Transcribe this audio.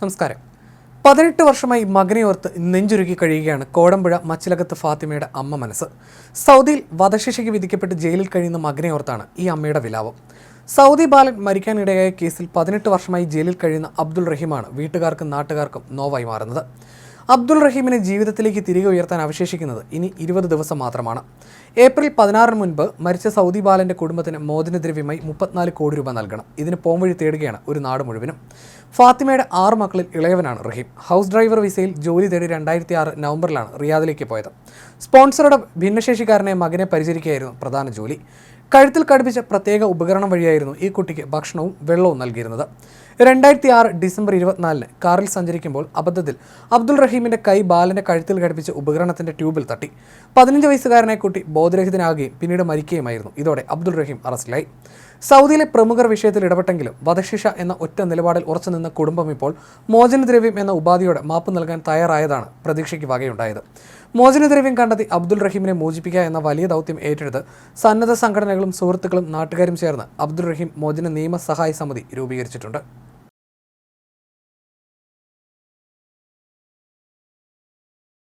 നമസ്കാരം. പതിനെട്ട് വർഷമായി മകനെ ഓർത്ത് നെഞ്ചുരുക്കി കഴിയുകയാണ് കോടമ്പുഴ മച്ചിലകത്ത് ഫാത്തിമയുടെ അമ്മ മനസ്സ്. സൗദിയിൽ വധശിക്ഷയ്ക്ക് വിധിക്കപ്പെട്ട് ജയിലിൽ കഴിയുന്ന മകനെ ഓർത്താണ് ഈ അമ്മയുടെ വിലാപം. സൗദി ബാലൻ മരിക്കാനിടയായ കേസിൽ പതിനെട്ട് വർഷമായി ജയിലിൽ കഴിയുന്ന അബ്ദുൾ റഹീമാണ് വീട്ടുകാർക്കും നാട്ടുകാർക്കും നോവായി മാറുന്നത്. അബ്ദുൾ റഹീമിനെ ജീവിതത്തിലേക്ക് തിരികെ ഉയർത്താൻ അവശേഷിക്കുന്നത് ഇനി ഇരുപത് ദിവസം മാത്രമാണ്. ഏപ്രിൽ പതിനാറിന് മുൻപ് മരിച്ച സൗദി ബാലന്റെ കുടുംബത്തിന് മോചനദ്രവ്യമായി മുപ്പത്തിനാല് കോടി രൂപ നൽകണം. ഇതിന് പോംവഴി തേടുകയാണ് ഒരു നാട് മുഴുവനും. ഫാത്തിമയുടെ ആറ് മക്കളിൽ ഇളയവനാണ് റഹീം. ഹൗസ് ഡ്രൈവർ വിസയിൽ ജോലി തേടി രണ്ടായിരത്തി ആറ് നവംബറിലാണ് റിയാദിലേക്ക് പോയത്. സ്പോൺസറുടെ ഭിന്നശേഷിക്കാരനെ മകനെ പരിചരിക്കുകയായിരുന്നു പ്രധാന ജോലി. കഴുത്തിൽ കടുപ്പിച്ച പ്രത്യേക ഉപകരണം വഴിയായിരുന്നു ഈ കുട്ടിക്ക് ഭക്ഷണവും വെള്ളവും നൽകിയിരുന്നത്. രണ്ടായിരത്തി ആറ് ഡിസംബർ ഇരുപത്തിനാലിന് കാറിൽ സഞ്ചരിക്കുമ്പോൾ അബദ്ധത്തിൽ അബ്ദുൾ റഹീമിന്റെ കൈ ബാലന്റെ കഴുത്തിൽ ഘടിപ്പിച്ച ഉപകരണത്തിന്റെ ട്യൂബിൽ തട്ടി. പതിനഞ്ച് വയസ്സുകാരനെ കുട്ടി ബോധരഹിതനാകുകയും പിന്നീട് മരിക്കുകയുമായിരുന്നു. ഇതോടെ അബ്ദുൾ റഹീം അറസ്റ്റിലായി. സൗദിയിലെ പ്രമുഖർ വിഷയത്തിൽ ഇടപെട്ടെങ്കിലും വധശിക്ഷ എന്ന ഒറ്റ നിലപാടിൽ ഉറച്ചു നിന്ന കുടുംബം ഇപ്പോൾ മോചനദ്രവ്യം എന്ന ഉപാധിയോടെ മാപ്പ് നൽകാൻ തയ്യാറായതാണ് പ്രതീക്ഷയ്ക്ക് വകയുണ്ടായത്. മോചനദ്രവ്യം കണ്ടെത്തി അബ്ദുൾ റഹീമിനെ മോചിപ്പിക്കുക എന്ന വലിയ ദൗത്യം ഏറ്റെടുത്ത് സന്നദ്ധ സംഘടനകളും സുഹൃത്തുക്കളും നാട്ടുകാരും ചേർന്ന് അബ്ദുൾ റഹീം മോചന നിയമ സഹായ സമിതി രൂപീകരിച്ചിട്ടുണ്ട്